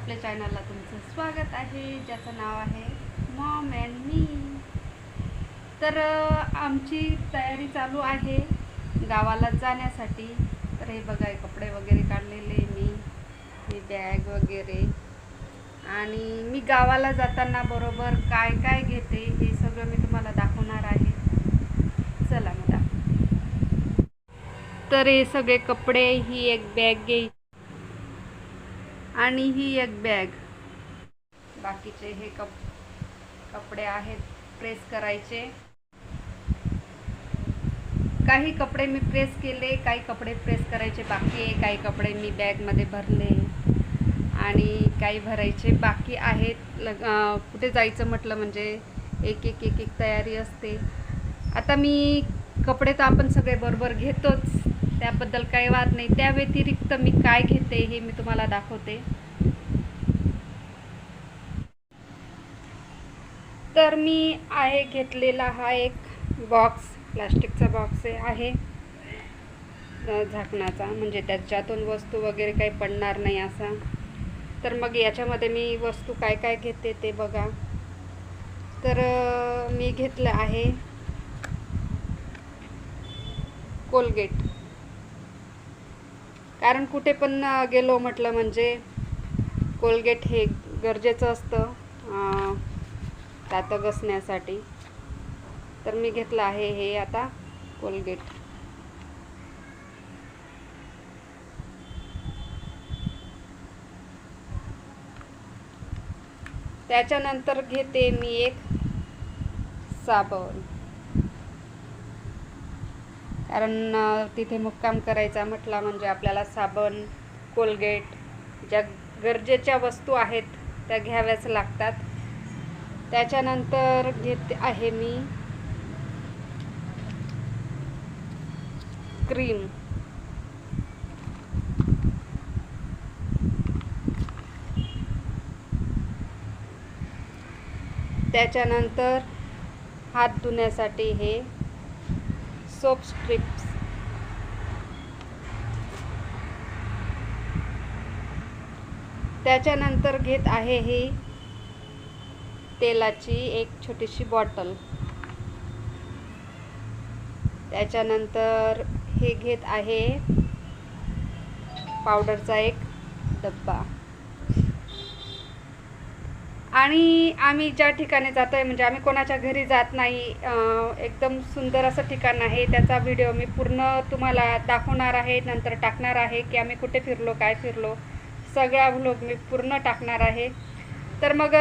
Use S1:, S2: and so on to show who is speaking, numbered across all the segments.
S1: आपल्या चॅनलला तुमचं स्वागत आहे ज्याचं नाव आहे मॉम अँड मी. तर आमची तयारी चालू आहे गावाला जाण्यासाठी. तर हे बघा कपडे वगैरे काढलेले मी हे बॅग वगैरे. आणि मी गावाला जाताना बरोबर काय काय घेते हे सगळं मी तुम्हाला दाखवणार आहे. चला मग तर हे सगळे कपडे ही एक बॅग घ्यायची आणि ही एक बॅग बाकीचे हे कप कपडे आहेत प्रेस करायचे. काही कपडे मी प्रेस केले काही कपडे प्रेस करायचे बाकी आहे काही कपडे मी बॅगमध्ये भरले. आणि काही भरायचे बाकी आहेत. लग कुठे जायचं म्हटलं म्हणजे एक एक एक एक तयारी असते. आता मी कपडे तर आपण सगळे बरोबर घेतोच. त्याबद्दल काही वाद नाही. त्या व्यतिरिक्त मी काय घेते हे मी तुम्हाला दाखवते. तर मी आहे घेतलेला हा एक बॉक्स प्लास्टिकचा बॉक्स आहे. झाकण्याचा झाकणाचा. म्हणजे त्याच्यातून वस्तू वगैरे काही पडणार नाही असा. तर मग याच्यामध्ये मी वस्तू काय काय घेते ते बघा. तर मी घेतलं आहे. कोलगेट. कारण कुठे पण गेलो म्हटलं म्हणजे कोलगेट हे गरजेचं असतं दातं घसण्यासाठी. तर मी घेतलं आहे हे आता कोलगेट. त्याच्यानंतर घेते मी एक साबण. कारण तिथे मुक्काम करायचा म्हटला म्हणजे आपल्याला साबण कोलगेट ज्या गरजेच्या वस्तू आहेत त्या घ्याव्याच लागतात. त्याच्यानंतर घेते आहे मी क्रीम. त्याच्यानंतर हात धुण्यासाठी हे सोप स्ट्रिप्स त्याच्यानंतर घेत आहे ही तेलाची एक छोटीशी बॉटल. त्याच्यानंतर हे घेत आहे पावडरचा एक डब्बा. आणि आम्ही ज्या ठिकाणी जातो आहे म्हणजे आम्ही कोणाच्या घरी जात नाही एकदम सुंदर असं ठिकाण आहे. त्याचा व्हिडिओ मी पूर्ण तुम्हाला दाखवणार आहे नंतर टाकणार आहे की आम्ही कुठे फिरलो काय फिरलो. सगळा व्लॉग मी पूर्ण टाकणार आहे. तर मग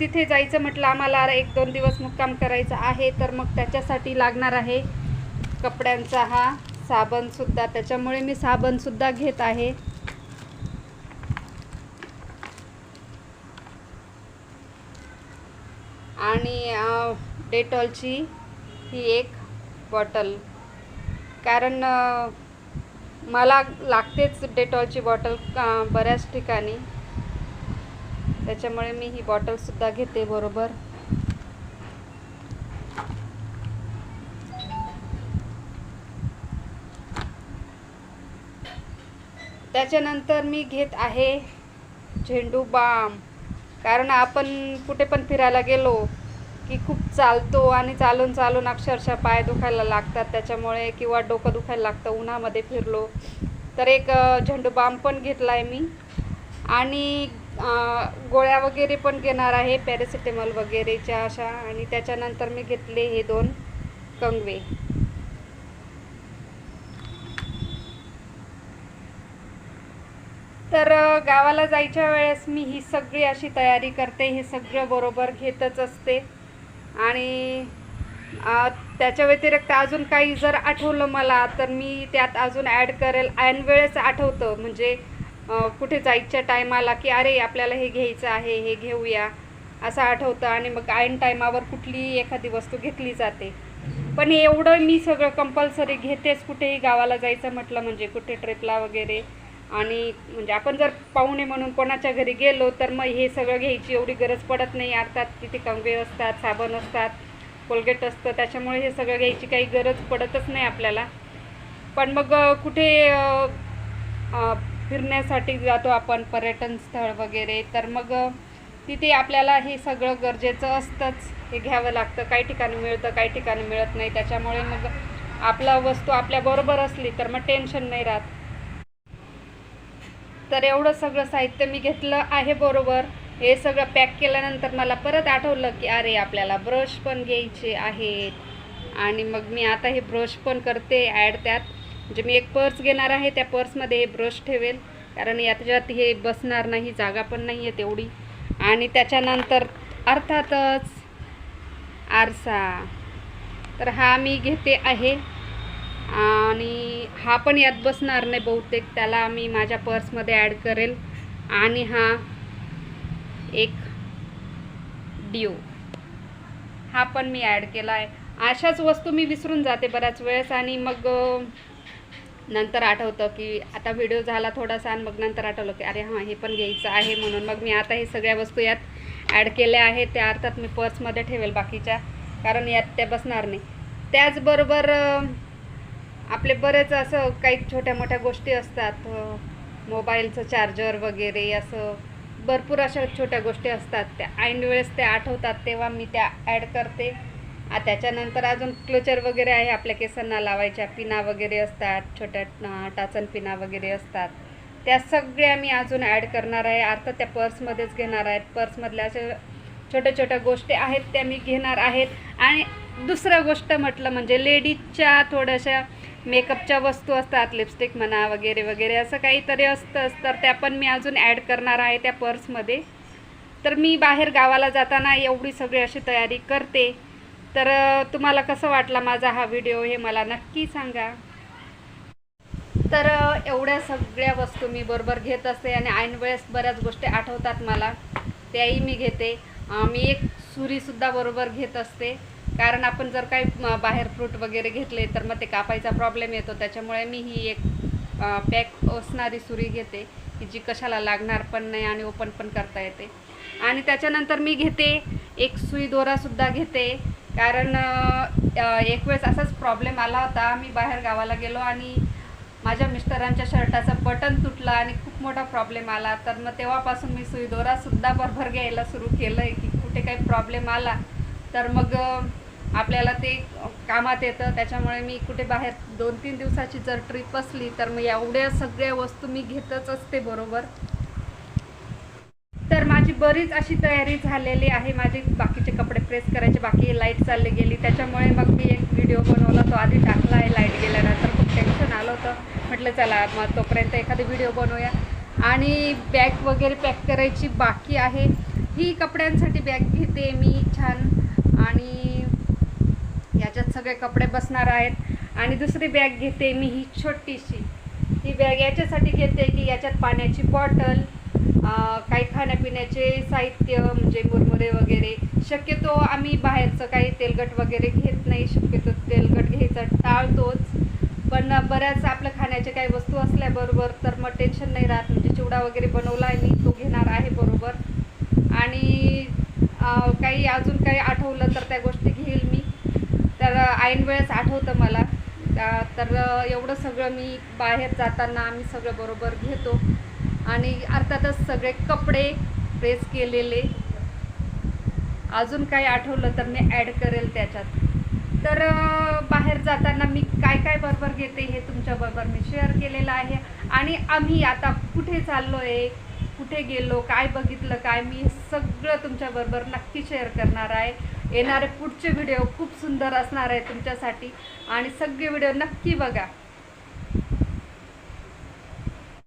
S1: तिथे जायचं म्हटलं आम्हाला एक दोन दिवस मुक्काम करायचा आहे तर मग त्याच्यासाठी लागणार आहे कपड्यांचा हा साबणसुद्धा. त्याच्यामुळे मी साबणसुद्धा घेत आहे. आणि डेटॉलची ही एक बॉटल. कारण मला लागतेच डेटॉलची बॉटल बऱ्याच ठिकाणी. त्याच्यामुळे मी ही बॉटलसुद्धा घेते बरोबर. त्याच्यानंतर मी घेत आहे झेंडू बाम. कारण आपण कुठे पण फिरायला गेलो की खूप चालतो आणि चालून चालून अक्षरशः पाय दुखायला लागतात. त्याच्यामुळे किंवा डोकं दुखायला लागतं उन्हामध्ये फिरलो. तर एक अ, झेंडू बाम पण घेतला आहे मी. आणि गोळ्या वगैरे पण घेणार आहे पॅरासिटेमॉल वगैरेच्या अशा. आणि त्याच्यानंतर मी घेतले हे दोन कंगवे. तर गावाला जायच्या वेळेस मी ही सगळी अशी तयारी करते. हे सगळं बरोबर घेतच असते. आणि त्याच्या व्यतिरिक्त अजून काही जर आठवलं मला तर मी त्यात अजून ॲड करेल. ऐन वेळेस आठवतं. म्हणजे कुठे जायच्या टायमाला की अरे आपल्याला हे घ्यायचं आहे हे घेऊया. असं आठवतं. आणि मग ऐन टायमावर कुठली एखादी वस्तू घेतली जाते. पण एवढं मी सगळं कंपल्सरी घेतेच. कुठेही गावाला जायचं म्हटलं म्हणजे कुठे ट्रिपला वगैरे. आणि म्हणजे आपण जर पाहुणे म्हणून कोणाच्या घरी गेलो तर मग हे सगळं घ्यायची एवढी गरज पडत नाही. अर्थात तिथे कंगवे असतात साबण असतात कोलगेट असतं त्याच्यामुळे हे सगळं घ्यायची काही गरज पडतच नाही आपल्याला. पण मग कुठे फिरण्यासाठी जातो आपण पर्यटन स्थळ वगैरे तर मग तिथे आपल्याला हे सगळं गरजेचं असतंच. हे घ्यावं लागतं. काही ठिकाणी मिळतं काही ठिकाणी मिळत नाही. त्याच्यामुळे मग आपला वस्तू आपल्याबरोबर असली तर मग टेन्शन नाही राहत. तर एवढं सगळं साहित्य मी घेतलं आहे बरोबर. हे सगळं पॅक केल्यानंतर मला परत आठवलं की अरे आपल्याला ब्रश पण घ्यायचे आहेत. आणि मग मी आता हे ब्रश पण करते ॲड त्यात. म्हणजे मी एक पर्स घेणार आहे त्या पर्समध्ये हे ब्रश ठेवेल. कारण याच्यात हे बसणार नाही जागा पण नाही आहे तेवढी. आणि त्याच्यानंतर अर्थातच आरसा. तर हा मी घेते आहे. आणि हा पण यात बसणार नाही बहुतेक. त्याला मी माझ्या पर्समध्ये ॲड करेल. आणि हा एक डिओ. हा पण मी ॲड केला आहे. अशाच वस्तू मी विसरून जाते बऱ्याच वेळेस आणि मग नंतर आठवतं की आता व्हिडिओ झाला थोडासा आणि मग नंतर आठवलं की अरे हां हे पण घ्यायचं आहे म्हणून. मग मी आता हे सगळ्या वस्तू यात ॲड केल्या आहेत. त्या अर्थात मी पर्समध्ये ठेवेल बाकीच्या. कारण यात त्या बसणार नाही. त्याचबरोबर आपले बरेच असं काही छोट्या मोठ्या गोष्टी असतात मोबाईलचं चार्जर वगैरे असं. भरपूर अशा छोट्या गोष्टी असतात. त्या ऐन वेळेस त्या आठवतात तेव्हा मी त्या ॲड करते. आ त्याच्यानंतर अजून क्लोचर वगैरे आहे. आपल्या केसांना लावायच्या पिना वगैरे असतात छोट्या टाचन पिना वगैरे असतात. त्या सगळ्या मी अजून ॲड करणार आहे. अर्थात त्या पर्समध्येच घेणार आहेत. पर्समधल्या अशा छोट्या छोट्या गोष्टी आहेत त्या मी घेणार आहेत. आणि दुसरं गोष्ट म्हटलं म्हणजे लेडीजच्या थोड्याशा मेकअपच्या वस्तू असतात लिपस्टिक म्हणा वगैरे वगैरे असं काहीतरी असतंच तर त्या पण मी अजून ॲड करणार आहे त्या पर्समध्ये. तर मी बाहेर गावाला जाताना एवढी सगळी अशी तयारी करते. तर तुम्हाला कसं वाटला माझा हा व्हिडिओ हे मला नक्की सांगा. तर एवढ्या सगळ्या वस्तू मी बरोबर घेत असते आणि ऐन वेळेस बऱ्याच गोष्टी आठवतात मला. त्याही मी घेते. मी एक सुरीसुद्धा बरोबर घेत असते. कारण आपण जर काही बाहेर फ्रूट वगैरे घेतले तर मग ते कापायचा प्रॉब्लेम येतो. त्याच्यामुळे मी ही एक पॅक असणारी सुरी घेते की जी कशाला लागणार पण नाही आणि ओपन पण करता येते. आणि त्याच्यानंतर मी घेते एक सुई दोरासुद्धा घेते. कारण एक वेळेस असाच प्रॉब्लेम आला होता. मी बाहेर गावाला गेलो आणि माझ्या मिस्टरांच्या शर्टाचं बटन तुटलं आणि खूप मोठा प्रॉब्लेम आला. तर मग तेव्हापासून मी सुई दोरासुद्धा भरभर घ्यायला सुरू केलं आहे की कुठे काही प्रॉब्लेम आला तर मग आपल्याला ते कामात येतं. त्याच्यामुळे मी कुठे बाहेर दोन तीन दिवसाची जर ट्रिप असली तर मग एवढ्या सगळ्या वस्तू मी घेतच असते बरोबर. तर माझी बरीच अशी तयारी झालेली आहे. माझे बाकीचे कपडे प्रेस करायचे बाकी लाइट चालली गेली. त्याच्यामुळे मग मी एक व्हिडिओ बनवला. तो आधी टाकला आहे लाइट गेल्यानंतर खूप टेन्शन आलं होतं. म्हटलं चला मग तोपर्यंत एखादी व्हिडिओ बनवूया. आणि बॅग वगैरे पॅक करायची बाकी आहे. ही कपड्यांसाठी बॅग घेते मी छान. आणि सगळे कपडे बसणार आहेत. आणि दुसरी बॅग घेते मी ही छोटीशी. ही बॅग याच्यासाठी घेते की याच्यात पाण्याची बॉटल काही खाण्यापिण्याचे साहित्य म्हणजे मुरमुरे वगैरे. शक्यतो आम्ही बाहेरचं काही तेलकट वगैरे घेत नाही. शक्यतो तेलकट घ्यायचं टाळतोच. पण बऱ्याच आपल्या खाण्याच्या काही वस्तू असल्याबरोबर तर मग टेन्शन नाही राहत. म्हणजे चिवडा वगैरे बनवला आहे मी तो घेणार आहे बरोबर. आणि काही अजून काही आठवलं तर त्या गोष्टी घेईल मी. तर ऐन वेळेस आठवतं मला. तर एवढं सगळं मी बाहेर जाताना आम्ही सगळं बरोबर घेतो. आणि अर्थातच सगळे कपडे प्रेस केलेले. अजून काही आठवलं तर मी ॲड करेल त्याच्यात. तर बाहेर जाताना मी काय काय बरोबर घेते हे तुमच्याबरोबर मी शेअर केलेलं आहे. आणि आम्ही आता कुठे चाललो आहे कुठे गेलो काय बघितलं काय मी सगळं तुमच्याबरोबर नक्की शेअर करणार आहे. येणारे पुढचे व्हिडिओ खूप सुंदर असणार आहे तुमच्यासाठी. आणि सगळे व्हिडिओ नक्की बघा.